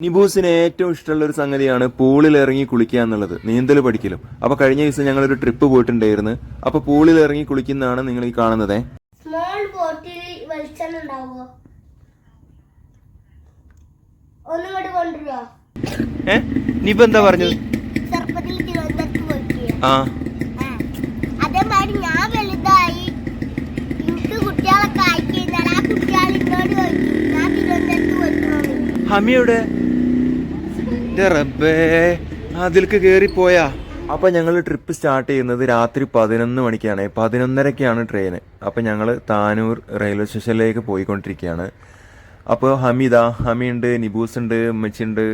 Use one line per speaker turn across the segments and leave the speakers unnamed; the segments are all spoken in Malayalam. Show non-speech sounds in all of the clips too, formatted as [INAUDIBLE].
നിബൂസിന് ഏറ്റവും ഇഷ്ടമുള്ള ഒരു സംഗതിയാണ് പൂളിൽ ഇറങ്ങി കുളിക്കുക എന്നുള്ളത്. നീന്തൽ പഠിക്കലും. അപ്പൊ കഴിഞ്ഞ ദിവസം ഞങ്ങൾ ഒരു ട്രിപ്പ് പോയിട്ടുണ്ടായിരുന്നു. അപ്പൊ പൂളിൽ ഇറങ്ങി കുളിക്കുന്നതാണ് നിങ്ങൾ ഈ കാണുന്നത്.
സ്മോൾ ബോട്ടിൽ വെളിച്ചെണ്ണ ഉണ്ടാവോ ഒന്നും കൂടി കൊണ്ടുവരുമോ
ഏ? നിബ് എന്താ പറഞ്ഞത്?
ചെറുപ്പത്തിൽ തിരുവനന്തപുരത്ത് പോയിട്ടില്ലേ?
ആ.
അതേമാതിരി ഞാൻ വലുതായി എനിക്ക് കുട്ടികളൊക്കെ ആയി കഴിഞ്ഞാൽ ആ കുട്ടികൾ ഇങ്ങോട്ട് ചോദിക്കും ഞാൻ തിരുവനന്തപുരത്ത്
ഹമിയുടെ റബ്ബേ കേറി പോയാ അപ്പൊ ഞങ്ങൾ ട്രിപ്പ് സ്റ്റാർട്ട് ചെയ്യുന്നത് രാത്രി പതിനൊന്ന് മണിക്കാണ്. പതിനൊന്നരക്കാണ് ട്രെയിൻ അപ്പൊ ഞങ്ങൾ താനൂർ റെയിൽവേ സ്റ്റേഷനിലേക്ക് പോയിക്കൊണ്ടിരിക്കുകയാണ് അപ്പോൾ ഹമീദ ഹമിയുണ്ട് നിബൂസ് ഉണ്ട് ഉമ്മച്ചിണ്ട്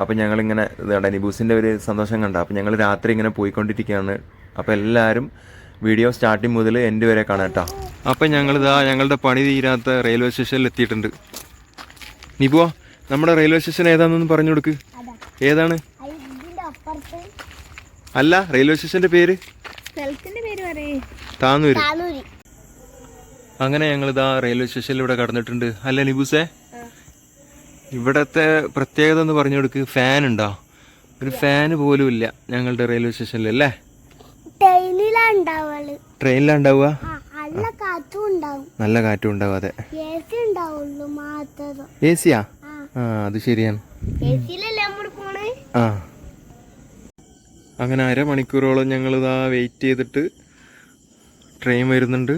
അപ്പം ഞങ്ങളിങ്ങനെ ഇതാണ് നിബൂസിന്റെ ഒരു സന്തോഷം കണ്ട. അപ്പം ഞങ്ങൾ രാത്രി ഇങ്ങനെ പോയിക്കൊണ്ടിരിക്കുകയാണ് അപ്പോൾ എല്ലാവരും വീഡിയോ സ്റ്റാർട്ടിങ് മുതൽ എൻഡ് വരെ കാണാം കേട്ടോ അപ്പം ഞങ്ങളിതാ ഞങ്ങളുടെ പണി തീരാത്ത റെയിൽവേ സ്റ്റേഷനിൽ എത്തിയിട്ടുണ്ട് നിബുവ നമ്മുടെ റെയിൽവേ സ്റ്റേഷൻ ഏതാണെന്നൊന്ന് പറഞ്ഞു കൊടുക്ക്. ഏതാണ്? അല്ല റെയിൽവേ സ്റ്റേഷന്റെ പേര്?
താനൂര്.
അങ്ങനെ ഞങ്ങൾ ഇതാ റെയിൽവേ സ്റ്റേഷനിൽ ഇവിടെ കടന്നിട്ടുണ്ട്. അല്ല നിബുസേ? ഇവിടത്തെ പ്രത്യേകത എന്ന് പറഞ്ഞു കൊടുക്ക് ഫാൻ ഉണ്ടോ? ഒരു ഫാന് പോലും ഇല്ല ഞങ്ങളുടെ റെയിൽവേ സ്റ്റേഷനിൽ അല്ലേ?
ട്രെയിനിലാ നല്ല കാറ്റും ഉണ്ടാവും.
അതെ.
എ
സിയാ
ആ.
ആ അത് ശരിയാണ്
എ സിയിലല്ലേ നമ്മൾ പോണേ
ആ. അങ്ങനെ അരമണിക്കൂറോളം ഞങ്ങൾ ഇതാ വെയിറ്റ് ചെയ്തിട്ട് ട്രെയിൻ വരുന്നുണ്ട്.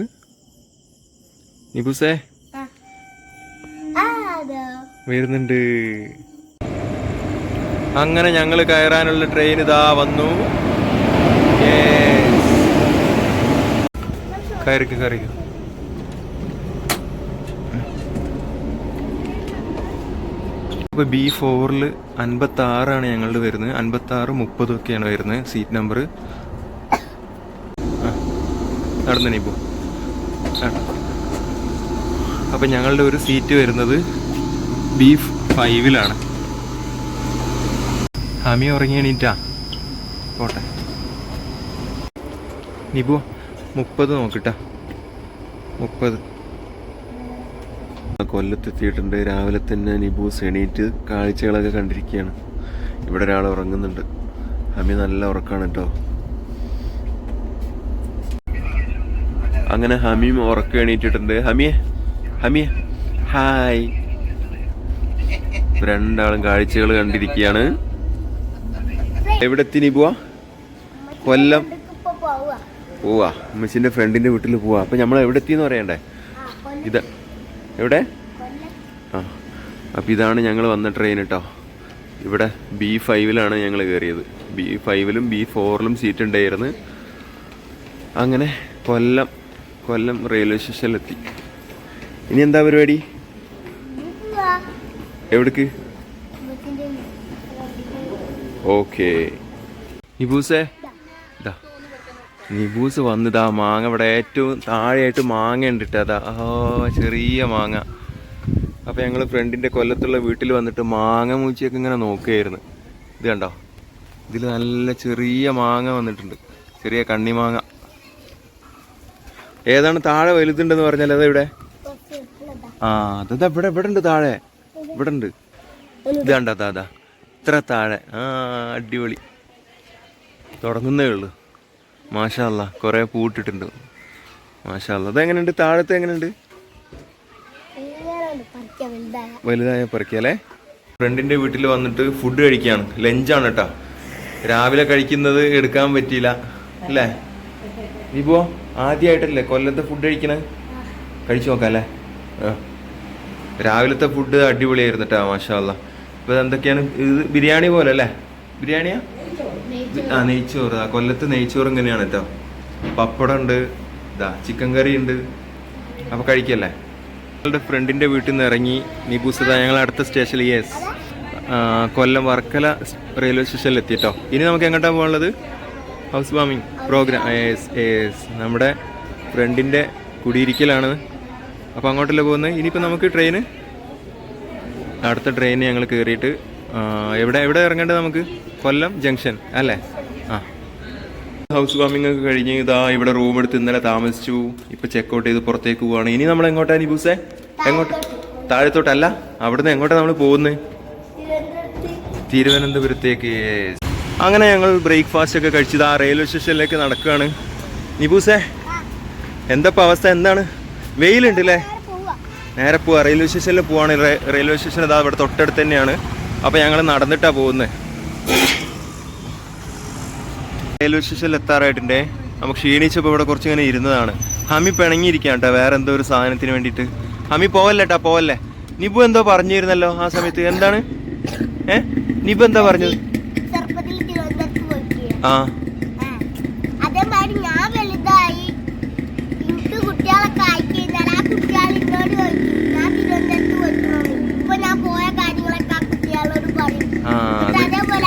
നിബുസേ വരുന്നുണ്ട്. അങ്ങനെ ഞങ്ങൾ കയറാനുള്ള ട്രെയിൻ ഇതാ വന്നു. Yes. കയറിക്ക് കയറിക്ക്. അപ്പോൾ ബി ഫോറിൽ അൻപത്തി ആറാണ് ഞങ്ങളുടെ വരുന്നത്. അൻപത്തി ആറ് മുപ്പതും ഒക്കെയാണ് വരുന്നത്. സീറ്റ് നമ്പർ നടന്നു പോ അപ്പം ഞങ്ങളുടെ ഒരു സീറ്റ് വരുന്നത് ബി ഫൈവിലാണ്. ഹമി ഉറങ്ങി എണീറ്റാ? പോട്ടെ. നിബു മുപ്പത് നോക്കിട്ടാ മുപ്പത്. കൊല്ലത്തെത്തിയിട്ടുണ്ട്. രാവിലെ തന്നെ നിബു എണീറ്റ് കാഴ്ചകളൊക്കെ കണ്ടിരിക്കുകയാണ്. ഇവിടെ ഒരാൾ ഉറങ്ങുന്നുണ്ട്. ഹമി നല്ല ഉറക്കാണ് കേട്ടോ. അങ്ങനെ ഹമീം ഉറക്കം എണീറ്റിട്ടുണ്ട്. ഹമിയെ ഹമിയെ ഹായ്. രണ്ടാളും കാഴ്ചകൾ കണ്ടിരിക്കുകയാണ്. എവിടെ എത്തി നീ പോവാ. കൊല്ലം പോവാ അമ്മച്ചിന്റെ ഫ്രണ്ടിന്റെ വീട്ടിൽ പോവാ. അപ്പൊ നമ്മൾ എവിടെ എത്തിയെന്ന് പറയണ്ടേ ഇത് എവിടെ? ആ അപ്പം ഇതാണ് ഞങ്ങൾ വന്ന ട്രെയിൻ കേട്ടോ ഇവിടെ ബി ഫൈവിലാണ് ഞങ്ങൾ കയറിയത് ബി ഫൈവിലും ബി ഫോറിലും സീറ്റ് ഉണ്ടായിരുന്നു. അങ്ങനെ കൊല്ലം കൊല്ലം റെയിൽവേ സ്റ്റേഷനിലെത്തി ഇനി എന്താ പരിപാടി? എവിടേക്ക്?
ഓക്കേ
ഓക്കെ നിബൂസേ ഇതാ. നിബൂസ് വന്നിതാ മാങ്ങ ഇവിടെ ഏറ്റവും താഴെയായിട്ട് മാങ്ങ ഉണ്ട് അതാ ആ ചെറിയ മാങ്ങ. അപ്പോൾ ഞങ്ങൾ ഫ്രണ്ടിന്റെ കൊല്ലത്തുള്ള വീട്ടിൽ വന്നിട്ട് മാങ്ങ മൂച്ചിയൊക്കെ ഇങ്ങനെ നോക്കുകയായിരുന്നു ഇത് കണ്ടോ? ഇതിൽ നല്ല ചെറിയ മാങ്ങ വന്നിട്ടുണ്ട്. ചെറിയ കണ്ണി മാങ്ങ. ഏതാണ് താഴെ വലുതുണ്ടെന്ന് പറഞ്ഞാൽ അതാ ഇവിടെ. ആ അതാ ഇവിടെ ഇവിടെ ഉണ്ട് താഴെ. ഇവിടെ ഉണ്ട് ഇത് കണ്ടോ അതാ. ഇത്ര താഴെ. ആ അടിപൊളി. തുടങ്ങുന്നേ ഉള്ളൂ. മാഷാല്ല കുറേ പൂട്ടിട്ടുണ്ട്. മാഷാല്ല അതെങ്ങനെയുണ്ട് താഴത്തെ എങ്ങനെയുണ്ട്?
വലുതായ
പറിക്കല്ലേ ഫ്രണ്ടിന്റെ വീട്ടിൽ വന്നിട്ട് ഫുഡ് കഴിക്കുകയാണ് ലഞ്ചാണ് കേട്ടോ രാവിലെ കഴിക്കുന്നത് എടുക്കാൻ പറ്റിയില്ല അല്ലേ? ഇപ്പോ ആദ്യമായിട്ടല്ലേ കൊല്ലത്തെ ഫുഡ് കഴിക്കണേ? കഴിച്ചു നോക്കാം അല്ലേ? രാവിലത്തെ ഫുഡ് അടിപൊളിയായിരുന്നു കേട്ടോ മാഷാല്ല ഇപ്പൊ എന്തൊക്കെയാണ് ഇത് ബിരിയാണി പോലെ അല്ലേ? ബിരിയാണിയാ? ആ നെയ്ച്ചോറ്. ആ കൊല്ലത്ത് നെയ്ച്ചോറ് ഇങ്ങനെയാണ് കേട്ടോ പപ്പടം ഉണ്ട് ഇതാ ചിക്കൻ കറി ഉണ്ട് അപ്പൊ കഴിക്കല്ലേ? ഞങ്ങളുടെ ഫ്രണ്ടിന്റെ വീട്ടിൽ നിന്ന് ഇറങ്ങി നിബൂസത ഞങ്ങൾ അടുത്ത സ്റ്റേഷനിൽ യെസ്. കൊല്ലം വർക്കല റെയിൽവേ സ്റ്റേഷനിൽ എത്തി എത്തിട്ടോ ഇനി നമുക്ക് എങ്ങോട്ടാണ് പോകാനുള്ളത്? ഹൗസ് വാമിങ് പ്രോഗ്രാം യെസ് യെസ്. നമ്മുടെ ഫ്രണ്ടിന്റെ കുടിയിരിക്കലാണ്. അപ്പോൾ അങ്ങോട്ടല്ലേ പോകുന്നത്? ഇനിയിപ്പോൾ നമുക്ക് ട്രെയിന്? അടുത്ത ട്രെയിൻ ഞങ്ങൾ കയറിയിട്ട് എവിടെ എവിടെ ഇറങ്ങേണ്ടത് നമുക്ക്? കൊല്ലം ജംഗ്ഷൻ അല്ലേ? ആ. ഹൗസ് വാമിംഗ് ഒക്കെ കഴിഞ്ഞ് ഇതാ ഇവിടെ റൂം എടുത്ത് ഇന്നലെ താമസിച്ചു. ഇപ്പൊ ചെക്കൗട്ട് ചെയ്ത് പുറത്തേക്ക് പോവാണ്. ഇനി നമ്മൾ എങ്ങോട്ടാ നിബൂസേ എങ്ങോട്ട്? താഴത്തോട്ടല്ല? അവിടുന്ന് എങ്ങോട്ടാണ് നമ്മൾ പോകുന്നത് തിരുവനന്തപുരത്തേക്ക്. അങ്ങനെ ഞങ്ങൾ ബ്രേക്ക്ഫാസ്റ്റ് ഒക്കെ കഴിച്ചത് ആ റെയിൽവേ സ്റ്റേഷനിലേക്ക് നടക്കുകയാണ്. നിബൂസേ എന്താ ഇപ്പൊ അവസ്ഥ? എന്താണ്? വെയിലുണ്ട് അല്ലേ
നേരെ പോവാ.
റെയിൽവേ സ്റ്റേഷനിൽ പോവാണ്. റെയിൽവേ സ്റ്റേഷൻ അതാ ഇവിടെ തൊട്ടടുത്ത് തന്നെയാണ്. അപ്പോൾ ഞങ്ങൾ നടന്നിട്ടാ പോകുന്നത് റെയിൽവേ സ്റ്റേഷനിൽ എത്താറായിട്ടുണ്ടേ. നമുക്ക് ക്ഷീണിച്ചപ്പോൾ ഇവിടെ കുറച്ച് ഇങ്ങനെ ഇരുന്നതാണ്. ഹമി പിണങ്ങിയിരിക്കാം കേട്ടോ വേറെ എന്തോ ഒരു സാധനത്തിന് വേണ്ടിയിട്ട്. ഹമി പോവല്ലേ കേട്ടാ പോവല്ലേ? നിബു എന്തോ പറഞ്ഞിരുന്നല്ലോ ആ സമയത്ത്. എന്താണ്? ഏ? നിബു എന്താ പറഞ്ഞത്? ആ
അതേമാതിരി ഞാൻ വലുതായി എനിക്ക് കുട്ടികളൊക്കെ ആയിക്കഴിഞ്ഞാൽ ആ കുട്ടികൾ എന്നോട് ചോദിക്കും ഞാൻ തിരുവനന്തപുരത്ത് പോയിട്ടുള്ളൂ ഇപ്പൊ ഞാൻ പോയ കാര്യങ്ങളൊക്കെ ആ കുട്ടികളോട് പറയും
ആ
എന്നിട്ട്
അത്
അതേപോലെ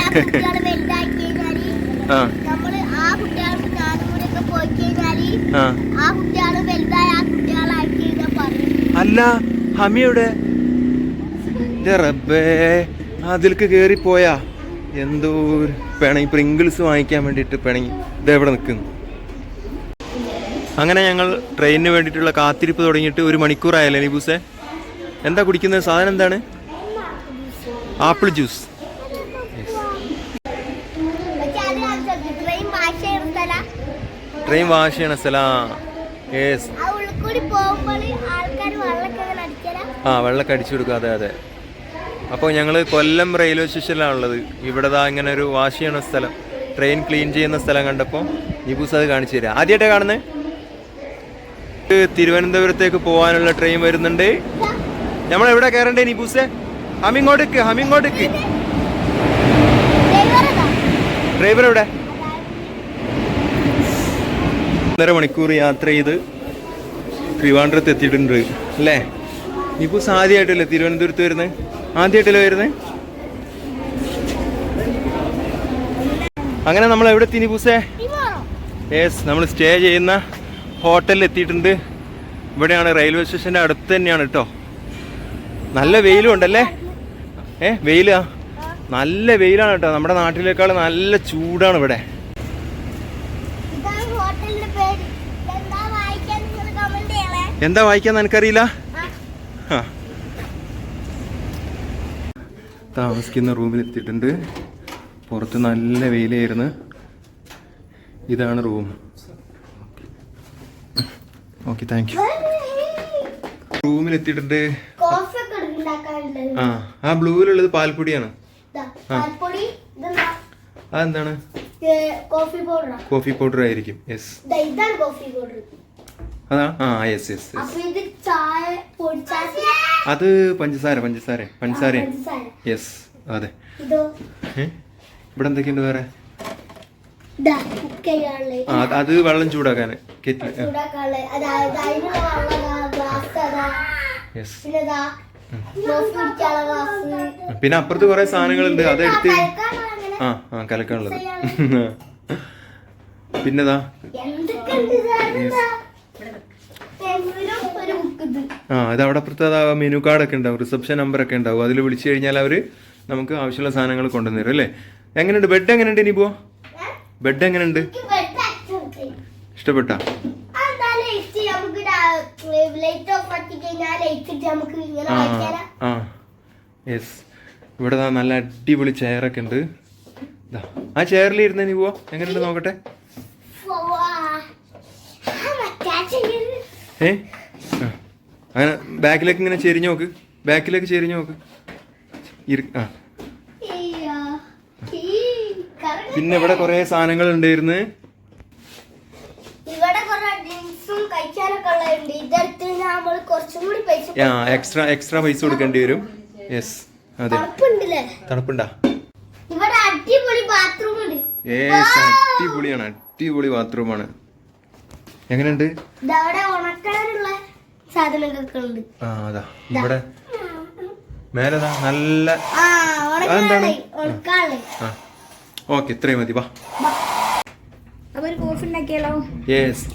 ആ കുട്ടികൾ വലുതായി കഴിഞ്ഞാൽ
ആ
നമ്മൾ ആ. കുട്ടികൾക്ക് ഞാനും കൂടെ ഒക്കെ പോയി കഴിഞ്ഞാൽ
ആ.
ആ വലുതായ
അല്ല ഹമിയുടെ റബ്ബേ അതിലേക്ക് പോയാ എന്തോ പിണങ്ങി. പ്രിങ്കിൾസ് വാങ്ങിക്കാൻ വേണ്ടിയിട്ട് പിണങ്ങി. ഇതെവിടെ നിൽക്കുന്നു അങ്ങനെ ഞങ്ങൾ ട്രെയിനിന് വേണ്ടിയിട്ടുള്ള കാത്തിരിപ്പ് തുടങ്ങിയിട്ട് ഒരു മണിക്കൂറായല്ലേ നിബൂസേ എന്താ കുടിക്കുന്നത്? സാധനം എന്താണ്? ആപ്പിൾ ജ്യൂസ്
പക്ഷെ അത് കാണിച്ചത് ഇത്രയും ഭാഷ എടുത്തല
ട്രെയിൻ വാശിയാണ് സലാം. യേസ്.
ആ വെള്ളമൊക്കെ
അടിച്ചു കൊടുക്കുക അതെ അതെ. അപ്പോൾ ഞങ്ങൾ കൊല്ലം റെയിൽവേ സ്റ്റേഷനിലാണ് ഉള്ളത്. ഇവിടെ ദാ ഇങ്ങനെ ഒരു വാഷ് ചെയ്യണ സ്ഥലം. ട്രെയിൻ ക്ലീൻ ചെയ്യുന്ന സ്ഥലം കണ്ടപ്പോൾ നിബൂസ് അത് കാണിച്ചു തരാം. ആദ്യമായിട്ടാണ് കാണുന്നത് തിരുവനന്തപുരത്തേക്ക് പോകാനുള്ള ട്രെയിൻ വരുന്നുണ്ട്. നമ്മൾ എവിടെ കയറണ്ടേ നിബൂസേ? ഹമിങ്ങോട്ടേക്ക് ഹമിങ്ങോട്ടേക്ക്. ഡ്രൈവർ എവിടെ? ഒന്നര മണിക്കൂർ യാത്ര ചെയ്ത് ട്രിവാൻഡ്രത്ത് എത്തിയിട്ടുണ്ട് അല്ലേ? ഇപ്പോൾ ആദ്യമായിട്ടല്ലേ തിരുവനന്തപുരത്ത് വരുന്നത് ആദ്യമായിട്ടല്ലേ വരുന്നത് അങ്ങനെ നമ്മൾ എവിടെ എത്തി
പൂസേ
യെസ് നമ്മൾ സ്റ്റേ ചെയ്യുന്ന ഹോട്ടലിൽ എത്തിയിട്ടുണ്ട്. ഇവിടെയാണ് റെയിൽവേ സ്റ്റേഷന്റെ അടുത്ത് തന്നെയാണ് കേട്ടോ നല്ല വെയിലും ഉണ്ടല്ലേ? ഏ വെയിലാ? നല്ല വെയിലാണ് കേട്ടോ നമ്മുടെ നാട്ടിലേക്കാൾ നല്ല ചൂടാണ് ഇവിടെ
ഇതാണ് ഹോട്ടലിന്റെ പേര് എന്താ വായിക്കാൻ നിങ്ങൾ കമന്റ് ചെയ്യണേ
എന്താ വായിക്കാൻ
ആ,
ആ. താമസിക്കുന്ന റൂമിൽ എത്തിയിട്ടുണ്ട് പുറത്ത് നല്ല വെയിലായിരുന്നു. ഇതാണ് റൂം. ഓക്കെ. താങ്ക് യു റൂമിൽ എത്തിയിട്ടുണ്ട് ആ ആ ബ്ലൂവിലുള്ളത് പാൽപ്പൊടിയാണ്. അതെന്താണ്?
കോഫി
പൗഡർ ആയിരിക്കും യെസ്
കോഫി പൗഡർ.
അതാ? ആ യെസ് യെസ് പഞ്ചസാര പഞ്ചസാര പഞ്ചസാര. യെസ് അതെ. ഇവിടെ എന്തൊക്കെയുണ്ട് വേറെ? അത് വെള്ളം ചൂടാക്കാൻ കെറ്റിൽ യെസ്
പിന്നെ
അപ്പുറത്ത് കുറെ സാധനങ്ങളുണ്ട്. അത് എടുത്ത് ആ ആ കലക്കാനുള്ളത്. [LAUGHS] പിന്നെതാ
എന്തൊക്കെയുണ്ട് ഇതാ? പെൻസിലും ഒരു ബുക്ക് ഇത്
ആ അത് അവിടെ അപ്പുറത്ത് മെനു കാർഡൊക്കെ ഉണ്ടാവും റിസപ്ഷൻ നമ്പർ ഒക്കെ ഉണ്ടാവും. അതിൽ വിളിച്ചു കഴിഞ്ഞാൽ അവർ നമുക്ക് ആവശ്യമുള്ള സാധനങ്ങൾ കൊണ്ടുവന്നു അല്ലേ? എങ്ങനെയുണ്ട്? ബെഡ് എങ്ങനെയുണ്ട് ഇനി പോവാ ബെഡ് എങ്ങനെയുണ്ട് ഇഷ്ടപ്പെട്ട? ആ യെസ് ഇവിടെ നല്ല അടിപൊളി ചെയറൊക്കെ ഉണ്ട്. ആ ചെയറിൽ ഇരുന്ന് നീ പോവാ. എങ്ങനെയുണ്ട് നോക്കട്ടെ? ഏ. അങ്ങനെ ബാക്കിലേക്ക് ഇങ്ങനെ ചെരിഞ്ഞ് നോക്ക്. ബാക്കിലേക്ക് ചെരിഞ്ഞ് നോക്ക്. ആ. പിന്നെ ഇവിടെ കുറെ സാധനങ്ങൾ ഉണ്ടായിരുന്നു. എക്സ്ട്രാ എക്സ്ട്രാ പൈസ കൊടുക്കേണ്ടി വരും. യെസ് അതെ. തണുപ്പുണ്ടാ.
ഇവിടെ അടിപൊളി ബാത്റൂം ഉണ്ട്.
യേസ് അടിപൊളിയാണ്. അടിപൊളി ബാത്റൂമാണ് എങ്ങനെയുണ്ട്? ആ അതാ. ഇവിടെ. മേലതാ? നല്ല അതെന്താണ്? ഓക്കെ ഇത്രയും മതി. വാ. യെസ്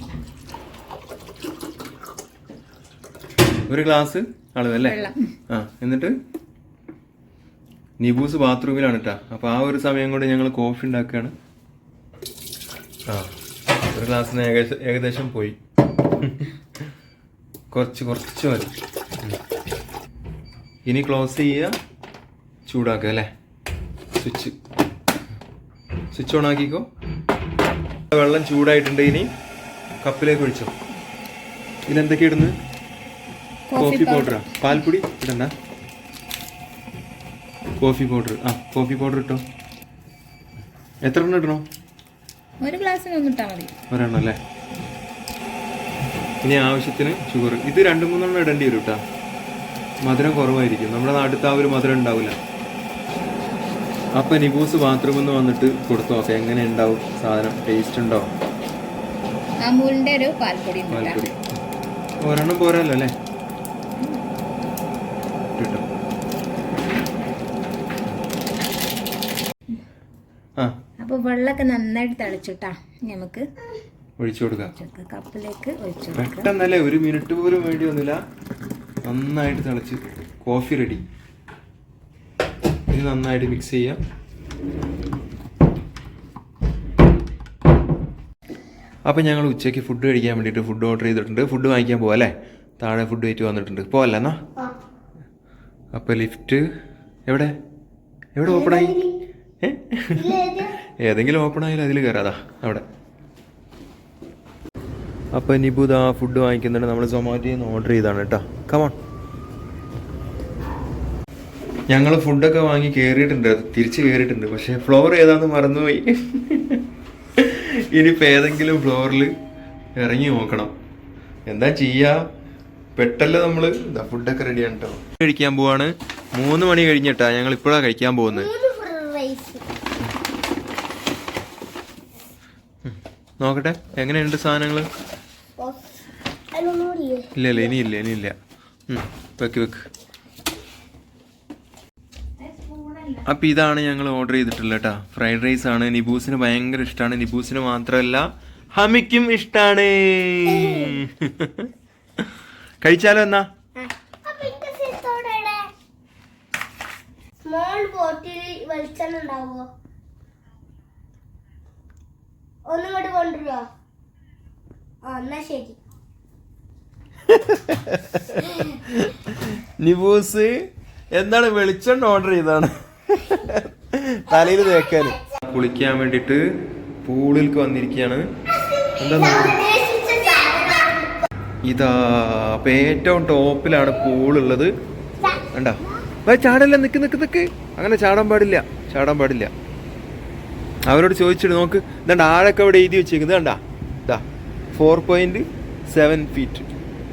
ഒരു ഗ്ലാസ് അളവല്ലേ ആ എന്നിട്ട്? നിബൂസ് ബാത്റൂമിലാണ് കേട്ടാ അപ്പോൾ ആ ഒരു സമയം കൊണ്ട് ഞങ്ങൾ കോഫി ഉണ്ടാക്കുകയാണ്. ആ. ഒരു ഗ്ലാസ്സിന് ഏകദേശം ഏകദേശം പോയി. കുറച്ച് കുറച്ച് മതി. ഇനി ക്ലോസ് ചെയ്യുക ചൂടാക്കുക അല്ലേ? സ്വിച്ച് സ്വിച്ച് ഓൺ ആക്കിക്കോ. വെള്ളം ചൂടായിട്ടുണ്ട് ഇനി. കപ്പിലേക്ക് ഒഴിച്ചോ. ഇതിലെന്തൊക്കെ ഇടുന്നു കോഫി പൗഡറാ പാൽപ്പൊടി? ഇടണ്ട. കോഫി പൗഡർ ആ കോഫി പൗഡർ ഇട്ടോ. എത്ര എണ്ണം ഇടണോ?
ഒരു ഗ്ലാസ്സിന് ഒന്നിട്ടാ മതി.
ഒരെണ്ണം അല്ലേ? ഇനി ആവശ്യത്തിന് ഷുഗർ ഇത് രണ്ട് മൂന്നെണ്ണം ഇടേണ്ടി വരും കേട്ടോ മധുരം കുറവായിരിക്കും. നമ്മുടെ നാട്ടിൽ ആ ഒരു മധുരം ഉണ്ടാവില്ല. അപ്പൊ നിബൂസ് ബാത്റൂമിൽ നിന്ന് വന്നിട്ട് കൊടുത്തോ? നോക്കാം എങ്ങനെ ഉണ്ടാവും? സാധനം ടേസ്റ്റ് ഉണ്ടോ?
അമൂലിന്റെ ഒരു പാൽപ്പൊടി.
പാൽപ്പൊടി. ഒരെണ്ണം പോരല്ലോ അല്ലേ? ആ.
അപ്പൊ വെള്ളമൊക്കെ നന്നായിട്ട് തിളച്ചിട്ടാ നമുക്ക്
ഒഴിച്ചു കൊടുക്കാം.
കപ്പിലേക്ക് ഒഴിച്ചു
പെട്ടെന്നല്ലേ ഒരു മിനിറ്റ് പോലും വേണ്ടി വന്നില്ല നന്നായിട്ട് തിളച്ച് കോഫി റെഡി. ഇത് നന്നായിട്ട് മിക്സ് ചെയ്യാം. അപ്പം ഞങ്ങൾ ഉച്ചയ്ക്ക് ഫുഡ് കഴിക്കാൻ വേണ്ടിയിട്ട് ഫുഡ് ഓർഡർ ചെയ്തിട്ടുണ്ട്. ഫുഡ് വാങ്ങിക്കാൻ പോവാം അല്ലേ? താഴെ ഫുഡ് വെയിറ്റ് വന്നിട്ടുണ്ട്. പോവല്ലേ എന്നാ. അപ്പോൾ ലിഫ്റ്റ് എവിടെ? എവിടെ ഓപ്പണായി ഏ? ഏതെങ്കിലും ഓപ്പൺ ആയാലും അതിൽ കയറാതാ അവിടെ. അപ്പൊ ആ ഫുഡ് വാങ്ങിക്കുന്നുണ്ട്. നമ്മൾ സൊമാറ്റോയിൽ നിന്ന് ഓർഡർ ചെയ്താണ് കേട്ടോ. കമോൺ ഞങ്ങൾ ഫുഡൊക്കെ വാങ്ങി കയറിയിട്ടുണ്ട് തിരിച്ച് കയറിയിട്ടുണ്ട് പക്ഷേ ഫ്ലോർ ഏതാന്ന് മറന്നുപോയി. ഇനിയിപ്പോൾ ഏതെങ്കിലും ഫ്ലോറിൽ ഇറങ്ങി നോക്കണം. എന്താ ചെയ്യാ? പെട്ടല്ലോ നമ്മൾ ഫുഡൊക്കെ റെഡിയാണ് കേട്ടോ കഴിക്കാൻ പോവാണ്. മൂന്ന് മണി കഴിഞ്ഞിട്ടാ ഞങ്ങൾ ഇപ്പോഴാണ് കഴിക്കാൻ പോകുന്നത്
മൂന്ന് ഫ്രൈഡ് റൈസ്
നോക്കട്ടെ എങ്ങനെയുണ്ട് സാധനങ്ങൾ ഇല്ല ഇല്ല ഇനിയില്ല. ഇനിയില്ല വെക്ക് വെക്ക്. അപ്പം ഇതാണ് ഞങ്ങൾ ഓർഡർ ചെയ്തിട്ടുള്ളത് കേട്ടോ. ഫ്രൈഡ് റൈസ് ആണ്. നിബൂസിന് ഭയങ്കര ഇഷ്ടമാണ് നിബൂസിന് മാത്രമല്ല ഹമിക്കും ഇഷ്ടമാണ് [LAUGHS] കഴിച്ചാലോ എന്നാ?
വെളിച്ചെണ്ണ ഉണ്ടാവോ ഒന്നും കൂടി കൊണ്ടുവരുമോ ആ എന്നാ ശരി.
നിബൂസ് എന്താണ് വെളിച്ചെണ്ണ ഓർഡർ ചെയ്താണ് തലയിൽ തേക്കാൻ. കുളിക്കാൻ വേണ്ടിട്ട് പൂളിൽക്ക് വന്നിരിക്കുകയാണ്. എന്താ. ഇതാ അപ്പൊ ഏറ്റവും ടോപ്പിലാണ് പൂളുള്ളത്. കണ്ട? വേ ചാടല്ല? നിക്ക് നിക്ക് നിക്ക്. അങ്ങനെ ചാടാൻ പാടില്ല. ചാടാൻ പാടില്ല. അവരോട് ചോദിച്ചിട്ട് നോക്ക്. ഇതാണ്ട് ആഴൊക്കെ അവിടെ എഴുതി വെച്ചേക്കുന്നത് കണ്ടാ? ഇതാ ഫോർ പോയിന്റ് സെവൻ ഫീറ്റ്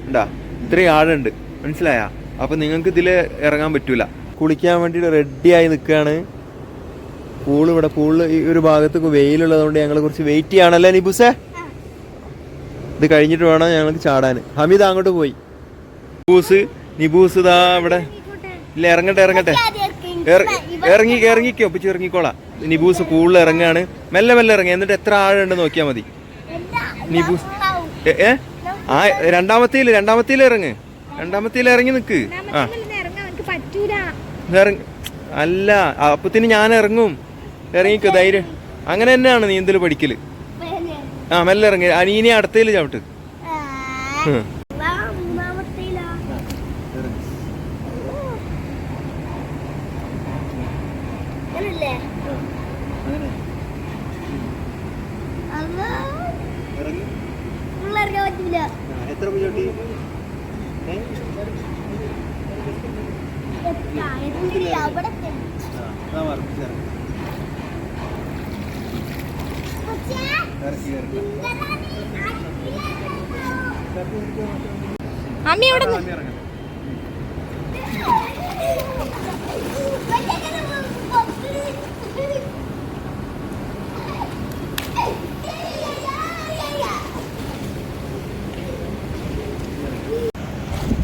ഉണ്ടാ ഇത്രയും ആഴുണ്ട് മനസ്സിലായ? അപ്പൊ നിങ്ങൾക്ക് ഇതിൽ ഇറങ്ങാൻ പറ്റൂല. കുളിക്കാൻ വേണ്ടിയിട്ട് റെഡിയായി നിൽക്കുകയാണ്. പൂൾ ഇവിടെ പൂൾ ഈ ഒരു ഭാഗത്ത് വെയിലുള്ളതുകൊണ്ട് ഞങ്ങൾ കുറച്ച് വെയിറ്റ് ചെയ്യാണല്ലേ നിബുസേ? ഇത് കഴിഞ്ഞിട്ട് വേണം ഞങ്ങൾക്ക് ചാടാൻ. ഹമീദ് അങ്ങോട്ട് പോയി. നിബൂസ് നിബൂസ് ഇതാ ഇവിടെ. ഇല്ല ഇറങ്ങട്ടെ ഇറങ്ങട്ടെ. ഇറ- ഇറങ്ങി ഇറങ്ങിക്കോ ഒപ്പിച്ച് ഇറങ്ങിക്കോളാം. നിബൂസ് കൂടുതൽ ഇറങ്ങുകയാണ് മെല്ലെ മെല്ലെ ഇറങ്ങി. എന്നിട്ട് എത്ര ആഴുണ്ട് നോക്കിയാൽ മതി. നിബൂസ് ഏ, ആ രണ്ടാമത്തേൽ രണ്ടാമത്തേൽ ഇറങ്ങ്. രണ്ടാമത്തേൽ ഇറങ്ങി നിൽക്ക് ആ. അല്ല അപ്പത്തിന് ഞാൻ ഇറങ്ങും. ഇറങ്ങിക്ക് ധൈര്യം. അങ്ങനെ തന്നെയാണ് നീന്തൽ പഠിക്കൽ. ആ മെല്ലെ ഇറങ്ങി. അനീനെ അടുത്തേൽ ചവിട്ട് ഉം.
മൂന്നാമത്തേലാ അങ്ങനല്ലേ അല്ലാ പിള്ളേർക്ക് പറ്റൂല
എത്ര ചവിട്ടി
എത്ര എന്തിരി അവിടെ
അമ്മ എവിടെ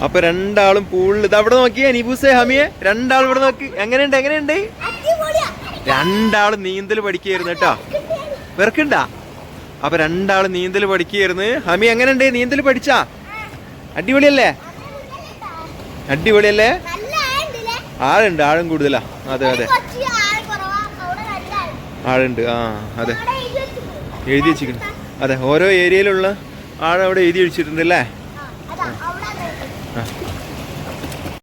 അപ്പൊ രണ്ടാളും പൂളിൽ ഇത് അവിടെ നോക്കിയേ നിബൂസേ ഹമിയെ? രണ്ടാളും ഇവിടെ നോക്കി. എങ്ങനെയുണ്ട് എങ്ങനെയുണ്ട്? രണ്ടാളും നീന്തൽ പഠിക്കായിരുന്നു കേട്ടോ. വെറുക്കണ്ട. അപ്പൊ രണ്ടാളും നീന്തൽ പഠിക്കുകയായിരുന്നു. ഹമി എങ്ങനെയുണ്ട്? നീന്തൽ പഠിച്ചാ? അടിപൊളിയല്ലേ? അടിപൊളിയല്ലേ? ആളുണ്ട് ആഴം കൂടുതലാ. അതെ അതെ. ആളുണ്ട് ആ അതെ.
എഴുതി
വെച്ചിരിക്കുന്നു. അതെ ഓരോ ഏരിയയിലുള്ള ആൾ അവിടെ എഴുതി വെച്ചിട്ടുണ്ട് അല്ലേ?